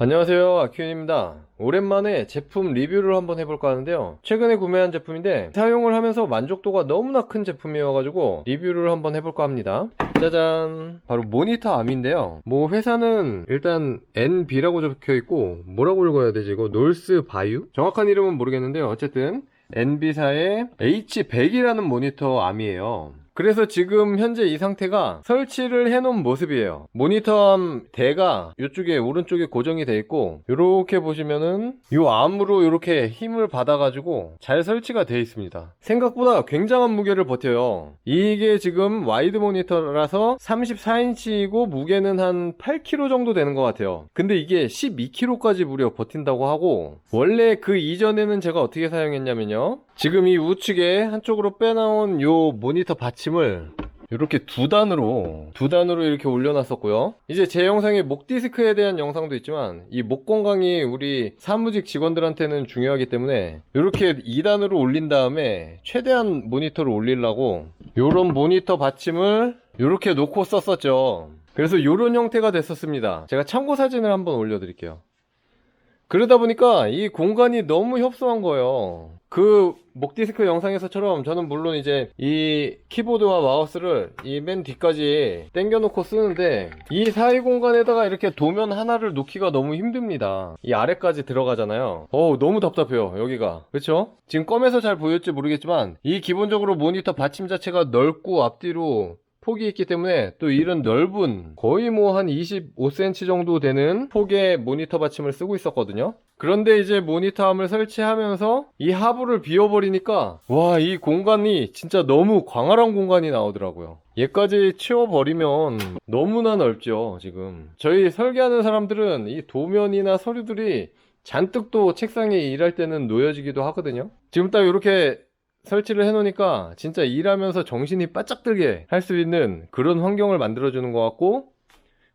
안녕하세요 아큐인입니다. 오랜만에 제품 리뷰를 한번 해볼까 하는데요. 최근에 구매한 제품인데 사용을 하면서 만족도가 너무나 큰 제품이어가지고 리뷰를 한번 해볼까 합니다. 짜잔. 바로 모니터 암인데요. 뭐 회사는 일단 NB라고 적혀있고 뭐라고 읽어야 되지? 이거 놀스 바유? 정확한 이름은 모르겠는데요. 어쨌든 NB사의 H100이라는 모니터 암이에요 그래서 지금 현재 이 상태가 설치를 해놓은 모습이에요. 모니터암 대가 이쪽에 오른쪽에 고정이 돼 있고 이렇게 보시면은 이 암으로 이렇게 힘을 받아 가지고 잘 설치가 돼 있습니다. 생각보다 굉장한 무게를 버텨요. 이게 지금 와이드 모니터라서 34인치이고 무게는 한 8kg 정도 되는 것 같아요. 근데 이게 12kg까지 무려 버틴다고 하고 원래 그 이전에는 제가 어떻게 사용했냐면요. 지금 이 우측에 한쪽으로 빼나온 요 모니터 받침 을 이렇게 두 단으로 두 단으로 이렇게 올려놨었고요. 이제 제 영상에 목 디스크에 대한 영상도 있지만 이 목 건강이 우리 사무직 직원들한테는 중요하기 때문에 이렇게 2단으로 올린 다음에 최대한 모니터를 올리려고 요런 모니터 받침을 이렇게 놓고 썼었죠. 그래서 요런 형태가 됐었습니다. 제가 참고 사진을 한번 올려드릴게요. 그러다 보니까 이 공간이 너무 협소한 거예요. 그 목디스크 영상에서처럼 저는 물론 이제 이 키보드와 마우스를 이 맨 뒤까지 당겨놓고 쓰는데 이 사이 공간에다가 이렇게 도면 하나를 놓기가 너무 힘듭니다. 이 아래까지 들어가잖아요. 어우 너무 답답해요 여기가. 그쵸? 지금 껌에서 잘 보였지 모르겠지만 이 기본적으로 모니터 받침 자체가 넓고 앞뒤로 폭이 있기 때문에 또 이런 넓은 거의 뭐 한 25cm 정도 되는 폭의 모니터 받침을 쓰고 있었거든요. 그런데 이제 모니터함을 설치하면서 이 하부를 비워버리니까 와 이 공간이 진짜 너무 광활한 공간이 나오더라고요. 얘까지 치워버리면 너무나 넓죠 지금. 저희 설계하는 사람들은 이 도면이나 서류들이 잔뜩 또 책상에 일할 때는 놓여지기도 하거든요. 지금 딱 이렇게 설치를 해놓으니까 진짜 일하면서 정신이 바짝 들게 할 수 있는 그런 환경을 만들어주는 것 같고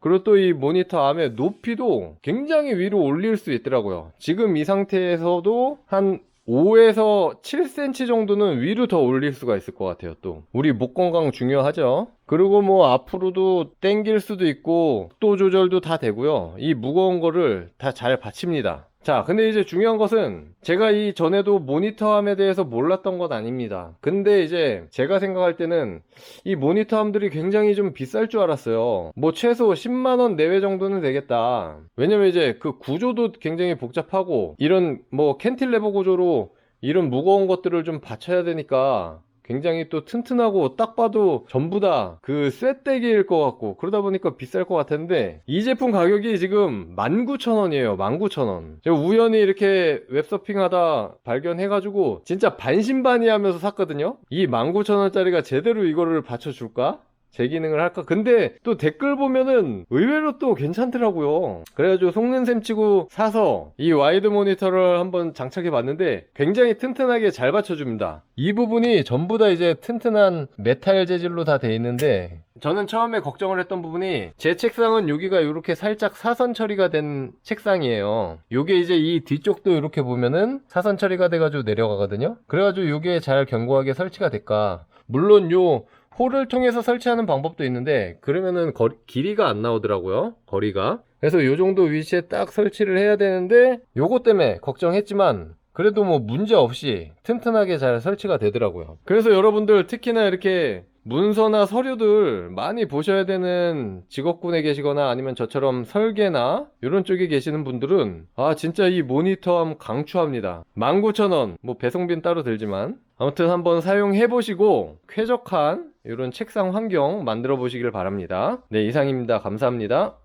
그리고 또 이 모니터 암의 높이도 굉장히 위로 올릴 수 있더라고요. 지금 이 상태에서도 한 5에서 7cm 정도는 위로 더 올릴 수가 있을 것 같아요, 또. 우리 목 건강 중요하죠? 그리고 뭐 앞으로도 당길 수도 있고, 또 조절도 다 되고요. 이 무거운 거를 다 잘 받칩니다. 자, 근데 이제 중요한 것은 제가 이 전에도 모니터함에 대해서 몰랐던 건 아닙니다. 근데 이제 제가 생각할 때는 이 모니터함들이 굉장히 좀 비쌀 줄 알았어요. 뭐 최소 10만원 내외 정도는 되겠다. 왜냐면 이제 그 구조도 굉장히 복잡하고 이런 뭐 캔틸레버 구조로 이런 무거운 것들을 좀 받쳐야 되니까 굉장히 또 튼튼하고 딱 봐도 전부 다 그 쇠떼기일 것 같고 그러다 보니까 비쌀 것 같았는데 이 제품 가격이 지금 19,000원이에요 19,000원 제가 우연히 이렇게 웹서핑하다 발견해가지고 진짜 반신반의하면서 샀거든요 이 19,000원짜리가 제대로 이거를 받쳐줄까? 제 기능을 할까? 근데 또 댓글 보면은 의외로 또 괜찮더라고요. 그래가지고 속는셈 치고 사서 이 와이드 모니터를 한번 장착해 봤는데 굉장히 튼튼하게 잘 받쳐줍니다. 이 부분이 전부 다 이제 튼튼한 메탈 재질로 다 돼 있는데 저는 처음에 걱정을 했던 부분이 제 책상은 여기가 이렇게 살짝 사선 처리가 된 책상이에요. 요게 이제 이 뒤쪽도 이렇게 보면은 사선 처리가 돼가지고 내려가거든요. 그래가지고 요게 잘 견고하게 설치가 될까. 물론 요 홀을 통해서 설치하는 방법도 있는데 그러면은 거리- 길이가 안 나오더라고요 거리가. 그래서 요 정도 위치에 딱 설치를 해야 되는데 요거 때문에 걱정했지만 그래도 뭐 문제 없이 튼튼하게 잘 설치가 되더라고요. 그래서 여러분들 특히나 이렇게 문서나 서류들 많이 보셔야 되는 직업군에 계시거나 아니면 저처럼 설계나 이런 쪽에 계시는 분들은 아 진짜 이 모니터함 강추합니다. 19,000원. 뭐 배송비는 따로 들지만. 아무튼 한번 사용해 보시고 쾌적한 이런 책상 환경 만들어 보시길 바랍니다. 네 이상입니다. 감사합니다